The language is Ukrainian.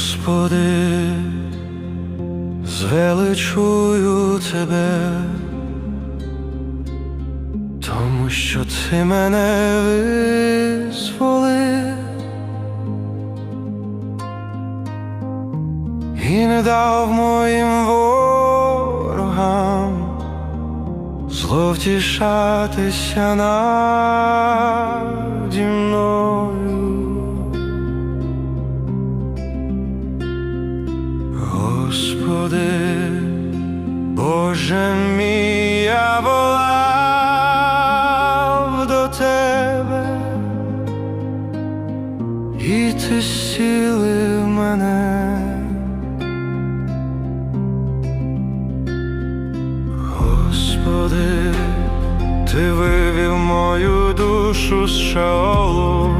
Господи, звеличую Тебе, тому що Ти мене визволив і не дав моїм ворогам зловтішатися наді Господи, Боже мій, я волав до Тебе, і Ти зцілив мене. Господи, Ти вивів мою душу з шаолу